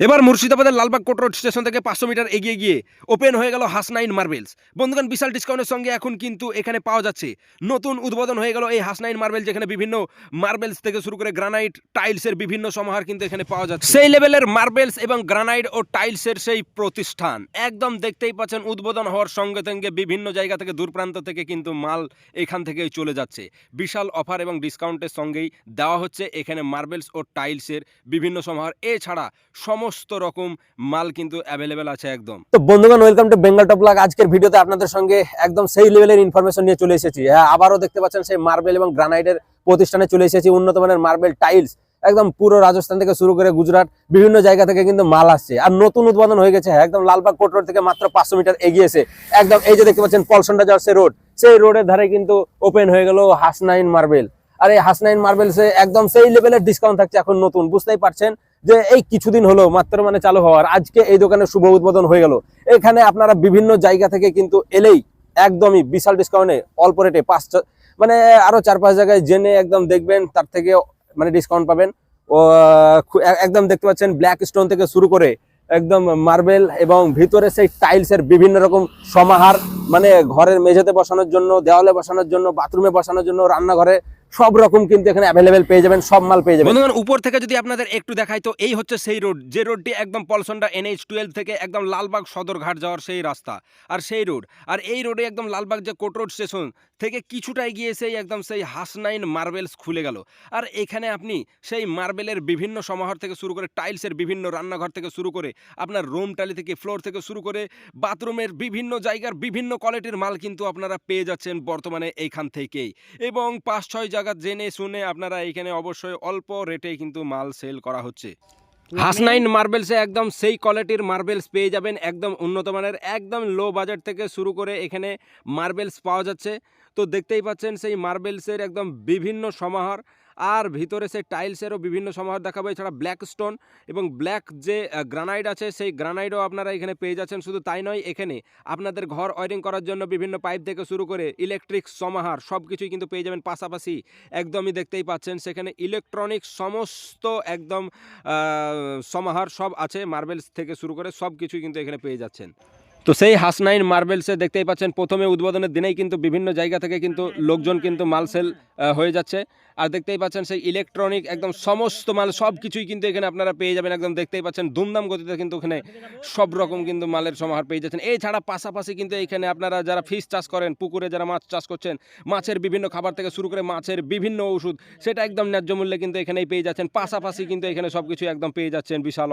এবার মুর্শিদাবাদের Lalbagh coat road station থেকে পাঁচশো মিটার এগিয়ে গিয়ে ওপেন হয়ে গেল হাসনাইন মার্বেলস। বন্ধুগণ, বিশাল ডিসকাউন্টের সঙ্গে এখন কিন্তু এখানে পাওয়া যাচ্ছে। নতুন উদ্বোধন হয়ে গেল এই হাসনাইন মার্বেল যেখানে বিভিন্ন মার্বেলস থেকে শুরু করে গ্রানাইট, টাইলসের বিভিন্ন সমাহার কিন্তু এখানে পাওয়া যাচ্ছে। সেই লেভেলের মার্বেলস এবং গ্রানাইট ও টাইলসের সেই প্রতিষ্ঠান, একদম দেখতেই পাচ্ছেন উদ্বোধন হওয়ার সঙ্গে সঙ্গে বিভিন্ন জায়গা থেকে দূর প্রান্ত থেকে কিন্তু মাল এখান থেকেই চলে যাচ্ছে। বিশাল অফার এবং ডিসকাউন্টের সঙ্গেই দেওয়া হচ্ছে এখানে মার্বেলস ও টাইলসের বিভিন্ন সমাহার। এছাড়া সমস্ত রকম মাল কিন্তু অ্যাভেলেবেল আছে একদম। তো বন্ধুগণ welcome to Bengal top blog আজকের ভিডিওতে আপনাদের সঙ্গে একদম সেই লেভেলের ইনফরমেশন নিয়ে চলে এসেছি। হ্যাঁ আবারও দেখতে পাচ্ছেন সেই মার্বেল এবং গ্রানাইটের প্রতিষ্ঠানে চলে এসেছি উন্নত মানের মার্বেল টাইলস একদম পুরো রাজস্থান থেকে শুরু করে গুজরাট বিভিন্ন জায়গা থেকে কিন্তু মাল আসছে। আর নতুন উৎপাদন হয়ে গেছে হ্যাঁ, একদম লালবাগ কোট রোড থেকে মাত্র পাঁচশো মিটার এগিয়েছে একদম এই যে দেখতে পাচ্ছেন পলসন্ডা যাওয়ার সেই রোড সেই রোডের ধারে কিন্তু ওপেন হয়ে গেল হাসনাইন মার্বেল আর এই হাসনাইন মার্বেলসে একদম সেই লেভেলের ডিসকাউন্ট থাকছে এখন নতুন বুঝতেই পারছেন? যে এই কিছুদিন হলো, মাত্র মানে চালু হওয়ার, আজকে এই দোকানের শুভ উদ্বোধন হয়ে গেল। এখানে আপনারা বিভিন্ন জায়গা থেকে কিন্তু এলেই একদমই বিশাল ডিসকাউন্টে অল্প রেটে পাঁচ মানে আরও চার পাঁচ জায়গায় জেনে একদম দেখবেন, তার থেকে মানে ডিসকাউন্ট পাবেন। ও একদম দেখতে পাচ্ছেন ব্ল্যাক স্টোন থেকে শুরু করে একদম মার্বেল এবং ভিতরে সেই টাইলসের বিভিন্ন রকম সমাহার মানে ঘরের মেঝেতে বসানোর জন্য, দেওয়ালে বসানোর জন্য বাথরুমে বসানোর জন্য, রান্নাঘরে সব রকম কিন্তু এখানে অ্যাভেলেবেল পেয়ে যাবেন, সব মাল পেয়ে যাবেন। বন্ধুগণ, উপর থেকে যদি আপনাদের একটু দেখাই, তো এই হচ্ছে সেই রোড যে রোডটি একদম পলসন্ডা এনএইচ টুয়েলভ থেকে একদম লালবাগ সদরঘাট যাওয়ার সেই রাস্তা, আর সেই রোড আর এই রোডে একদম লালবাগ যে কোট রোড স্টেশন থেকে কিছুটা এগিয়ে সেই একদম সেই হাসনাইন মার্বেলস খুলে গেল। আর এখানে আপনি সেই মার্বেলের বিভিন্ন সমাহার থেকে শুরু করে টাইলসের বিভিন্ন রান্নাঘর থেকে শুরু করে আপনার রুম টালি থেকে ফ্লোর থেকে শুরু করে বাথরুমের বিভিন্ন জায়গার বিভিন্ন কোয়ালিটির মাল কিন্তু আপনারা পেয়ে যাচ্ছেন বর্তমানে এইখান থেকেই। এবং পাঁচ ছয় জায়গা জেনে শুনে আপনারা এখানে অবশ্যই অল্প রেটে কিন্তু মাল সেল করা হচ্ছে। হাসনাইন মার্বেলসে একদম সেই কোয়ালিটির মার্বেলস পেয়ে যাবেন একদম উন্নত মানের একদম লো বাজেট থেকে শুরু করে এখানে মার্বেলস পাওয়া যাচ্ছে। তো দেখতেই পাচ্ছেন সেই মার্বেলসের একদম বিভিন্ন সমাহার। আর ভিতরে সেই টাইলসেরও বিভিন্ন সমাহার দেখাবো। এছাড়া ব্ল্যাক স্টোন এবং ব্ল্যাক যে গ্রানাইট আছে, সেই গ্রানাইটও আপনারা এখানে পেয়ে যাচ্ছেন। শুধু তাই নয়, এখানে আপনাদের ঘর ওয়ারিং করার জন্য বিভিন্ন পাইপ থেকে শুরু করে ইলেকট্রিক সমাহার সব কিছুই কিন্তু পেয়ে যাবেন। পাশাপাশি একদমই দেখতেই পাচ্ছেন, সেখানে ইলেকট্রনিক সমস্ত একদম সমাহার সব আছে। মার্বেলস থেকে শুরু করে সব কিছুই কিন্তু এখানে পেয়ে যাচ্ছেন। তো সেই হাসনাইন মার্বেলসে দেখতেই পাচ্ছেন, প্রথমে উদ্বোধনের দিনেই কিন্তু বিভিন্ন জায়গা থেকে কিন্তু লোকজন কিন্তু মাল সেল হয়ে যাচ্ছে। আর দেখতেই পাচ্ছেন সেই ইলেকট্রনিক একদম সমস্ত মাল সব কিছুই কিন্তু এখানে আপনারা পেয়ে যাবেন। একদম দেখতেই পাচ্ছেন ধুমধাম গতিতে কিন্তু ওখানে সব রকম কিন্তু মালের সমাহার পেয়ে যাচ্ছেন। এছাড়া পাশাপাশি কিন্তু এখানে আপনারা যারা ফিশ চাষ করেন, পুকুরে যারা মাছ চাষ করছেন, মাছের বিভিন্ন খাবার থেকে শুরু করে মাছের বিভিন্ন ওষুধ সেটা একদম ন্যায্য মূল্যে কিন্তু এখানেই পেয়ে যাচ্ছেন। পাশাপাশি কিন্তু এখানে সব কিছু একদম পেয়ে যাচ্ছেন বিশাল